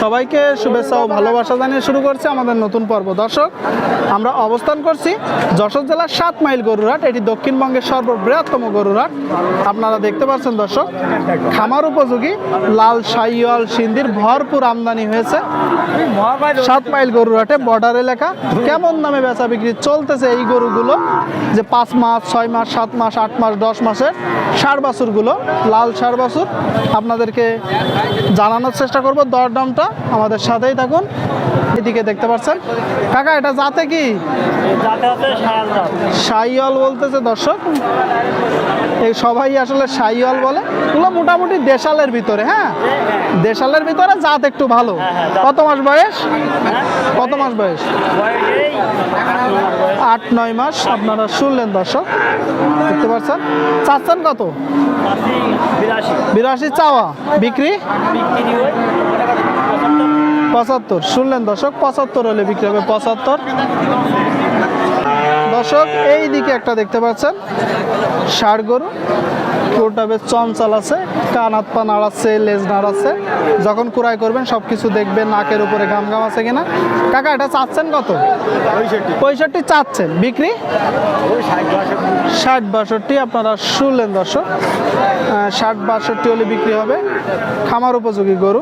সবাইকে শুভেচ্ছা ও ভালোবাসা জানিয়ে শুরু করছে আমাদের নতুন পর্ব। দর্শক, আমরা অবস্থান করছি যশোর জেলার সাত মাইল গরুরহাট, এটি দক্ষিণবঙ্গের সর্ববৃহত্তম গরুরহাট। আপনারা দেখতে পাচ্ছেন দর্শক, খামার উপযোগী, লাল সাইওয়াল সিন্দির ভরপুর আমদানি হয়েছে। সাত মাইল গরুরহাটে বর্ডার এলাকা, কেমন দামে বেচা বিক্রি চলতেছে এই গরুগুলো? যে পাঁচ মাস, ছয় মাস, সাত মাস, আট মাস, দশ মাসের ষাড় বাছুরগুলো, লাল ষাড় বাছুর। আপনাদেরকে জানানোর চেষ্টা করব। দরদামটা আমাদের সাথেই থাকুন। এদিকে দেখতে পাচ্ছেন। কাকা এটা যাতে কি? সাইওয়াল বলতেছে দর্শক। এই সবাই আসলে সাইওয়াল বলে। এগুলো মোটামুটি দেশালের ভিতরে হ্যাঁ? দেশালের ভিতরে জাত একটু ভালো। কত মাস বয়স? কত মাস বয়স? আট নয় মাস। আপনারা শুনলেন দর্শক। দেখতে পাচ্ছেন। চাচ্ছেন কত? বিরাশি। চাওয়া। বিক্রি হয় পঁচাত্তর। শুনলেন দর্শক পঁচাত্তর হলে বিক্রি হবে পঁচাত্তর। দর্শক এই দিকে একটা দেখতে পাচ্ছেন ষাড় গরু। গরুটা বেশ চঞ্চল আছে কান হাত পা নাড়াচ্ছে লেজ নাড়াচ্ছে যখন কুড়াই করবেন সব কিছু দেখবেন নাকের উপরে ঘাম ঘাম আছে কিনা। কাকা এটা চাচ্ছেন কত? পঁয়ষট্টি চাচ্ছেন। বিক্রি? ষাট বাষট্টি, আপনারা শুনলেন দর্শক ষাট বাষট্টি হলে বিক্রি হবে খামার উপযোগী গরু।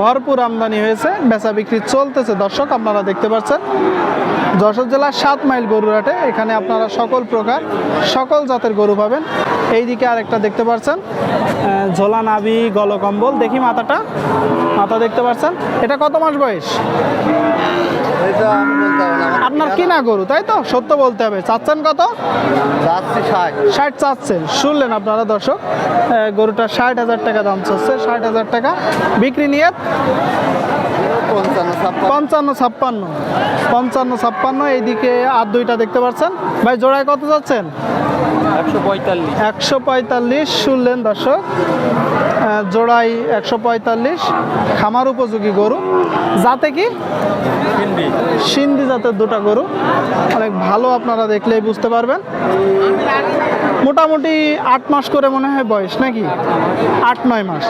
ভরপুর আমদানি হয়েছে, বেচা বিক্রি চলতেছে দর্শক, আপনারা দেখতে পাচ্ছেন। যশোর জেলার সাত মাইল গরুরাটে এখানে আপনারা সকল প্রকার, সকল জাতের গরু পাবেন। এইদিকে আরেকটা দেখতে পাচ্ছেন ঝোলা নাভি গলকম্বল। দেখি মাথাটা। মাথা দেখতে পাচ্ছেন এটা কত মাস বয়স? বলতে পারব না। আপনার গরু তাই তো? সত্য বলতে হবে। চাচ্ছেন কত? ষাট। চাচ্ছেন। শুনলেন আপনারা দর্শক? গরুটা ষাট হাজার টাকা দাম চাচ্ছে। ষাট হাজার টাকা বিক্রি নিয়ে পঞ্চান্ন ছাপ্পান্ন। পঞ্চান্ন ছাপ্পান্ন। এইদিকে আর দুইটা দেখতে পাচ্ছেন। ভাই জোড়ায় কত যাচ্ছেন? একশো পঁয়তাল্লিশ। একশো পঁয়তাল্লিশ শুনলেন দর্শক। জোড়াই একশো পঁয়তাল্লিশ। খামার উপযোগী গরু। যাতে কি? সিন্ধি জাতের দুটা গরু। অনেক ভালো আপনারা দেখলেই বুঝতে পারবেন। মোটামুটি আট মাস করে মনে হয় বয়স নাকি? আট নয় মাস।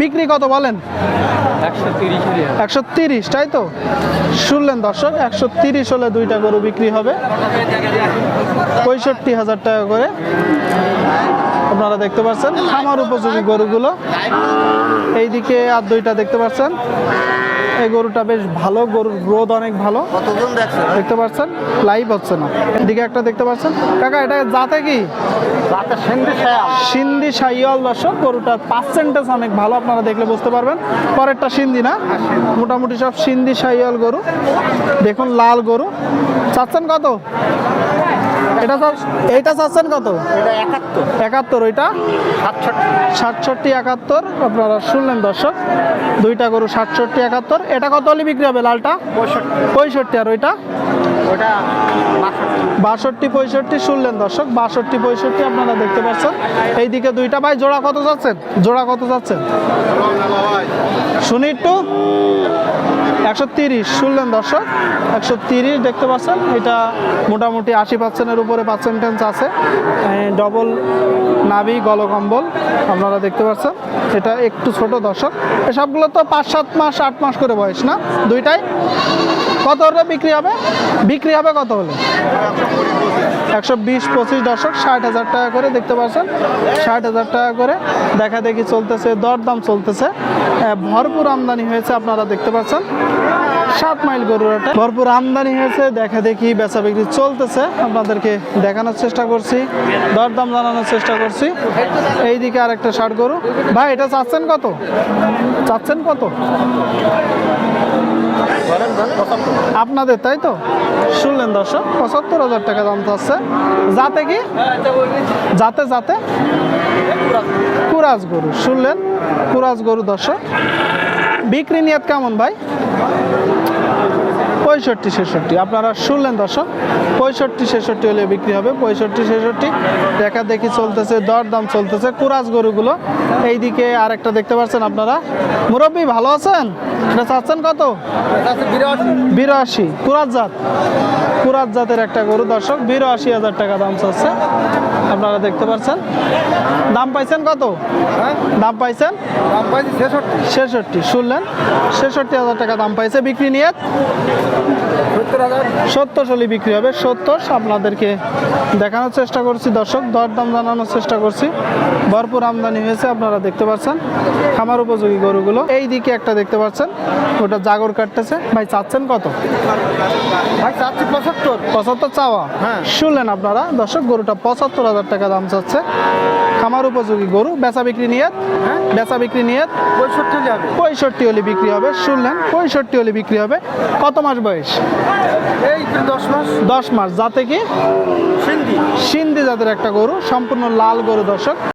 বিক্রি কত বলেন? একশো তিরিশ তাই তো? শুনলেন দর্শক, একশো তিরিশ হলে দুইটা গরু বিক্রি হবে। পঁয়ষট্টি হাজার টাকা করে। আপনারা দেখতে পাচ্ছেন, খামার উপযোগী গরুগুলো। এইদিকে আর দুইটা দেখতে পাচ্ছেন। এই গরুটা বেশ ভালো গরুর গ্রোথ অনেক ভালো। কতজন দেখতে পাচ্ছেন? লাইভ হচ্ছে না। এদিকে একটা দেখতে পাচ্ছেন? কাকা এটা যাতে কি? সিন্ধি সাইয়াল দর্শক গরুটার পার্সেন্টেজ অনেক ভালো আপনারা দেখলে বুঝতে পারবেন। পরেরটা সিন্ধি না? মোটামুটি সব সিন্ধি সাইয়াল গরু। দেখুন লাল গরু। চাচ্ছেন কত? এটা চাচ- এইটা চাচ্ছেন কত? এটা একাত্তর। একাত্তর ওইটা? সাতষট্টি। সাতষট্টি একাত্তর। আপনারা শুনলেন দর্শক দুইটা গরু সাতষট্টি একাত্তর। এটা কত হলে বিক্রি হবে লালটা? পঁয়ষট্টি। আর ওইটা? ওটা বাষট্টি। পঁয়ষট্টি শুনলেন দর্শক বাষট্টি পঁয়ষট্টি আপনারা দেখতে পাচ্ছেন। এইদিকে দুইটা ভাই জোড়া কত যাচ্ছেন জোড়া কত যাচ্ছেন শুনি একটু। একশো তিরিশ, শুনলেন দর্শক? একশো তিরিশ দেখতে পাচ্ছেন? এটা মোটামুটি আশি পার্সেন্টের উপরে পার্সেন্টেজ আছে। ডবল নাভি গলকম্বল আপনারা দেখতে পাচ্ছেন? এটা একটু ছোট দর্শক। এসবগুলো তো পাঁচ, সাত মাস, আট মাস করে বয়স, না? দুইটাই? কত হলে বিক্রি হবে? বিক্রি হবে কত হলে? একশো বিশ, পঁচিশ দর্শক, ষাট হাজার টাকা করে দেখতে পাচ্ছেন। ষাট হাজার টাকা করে দেখা দেখি চলতেছে, দরদাম চলতেছে। ভরপুর আমদানি হয়েছে, আপনারা দেখতে পাচ্ছেন। সাত মাইল গরুরাটা ভরপুর আমদানি হয়েছে, দেখা দেখি বেচা বিক্রি চলতেছে। আপনাদেরকে দেখানোর চেষ্টা করছি, দরদাম জানানোর চেষ্টা করছি। এইদিকে আর একটা ষাট গরু। ভাই, এটা চাচ্ছেন কত? চাচ্ছেন কত? আপনাদের, তাই তো? শুনলেন দর্শক, পঁচাত্তর হাজার টাকা দাম চাচ্ছে। যাতে কি? যাতে যাতে? কুরাজ গরু শুনলেন? কুরাজ গরু দর্শক। বিক্রি নিয়াত কেমন ভাই? পঁয়ষট্টি ছেষট্টি। আপনারা শুনলেন দর্শক পঁয়ষট্টি ছেষট্টি হলে বিক্রি হবে। পঁয়ষট্টি ছেষট্টি দেখা দেখি চলতেছে দর দাম চলতেছে কুরাজ গরুগুলো। এইদিকে আর একটা দেখতে পাচ্ছেন আপনারা। মুরব্বী ভালো আছেন? এটা চাচ্ছেন কত? বিরাশি। কুরাজ জাত। কুরাজ জাতের একটা গরু দর্শক বিরাশি হাজার টাকা দাম চাচ্ছে। আপনারা দেখতে পাচ্ছেন। দাম পাইছেন কত? দাম পাইছেন? ছেষট্টি শুনলেন? ছেষট্টি হাজার টাকা দাম পাইছে বিক্রি নিয়ে। সত্তর হলে বিক্রি হবে, সত্তর। আপনাদেরকে দেখানোর চেষ্টা করছি। দর্শক, দরদাম জানানোর চেষ্টা করছি। ভরপুর আমদানি হয়েছে, আপনারা দেখতে পাচ্ছেন। খামার উপযোগী গরুগুলো। এই দিকে একটা দেখতে পাচ্ছেন, ওটা জাগর কাটতেছে। ভাই, চাচ্ছেন কত? ভাই, চাচ্ছি পঁচাত্তর। পঁচাত্তর। চাওয়া? হ্যাঁ। শুনলেন আপনারা? দর্শক গরুটা পঁচাত্তর হাজার টাকা দাম চাচ্ছে। খামার উপযোগী গরু বেচা বিক্রি নিয়ে হ্যাঁ। বেচা বিক্রি নিয়ে পঁয়ষট্টি যাবে। পঁয়ষট্টি হলে বিক্রি হবে। শুনলেন পঁয়ষট্টি হলে বিক্রি হবে। কত মাস বয়স? এই দশ মাস। দশ মাস। যাতে কি? সিন্ধি। সিন্ধি জাতের একটা গরু সম্পূর্ণ লাল গরু দর্শক।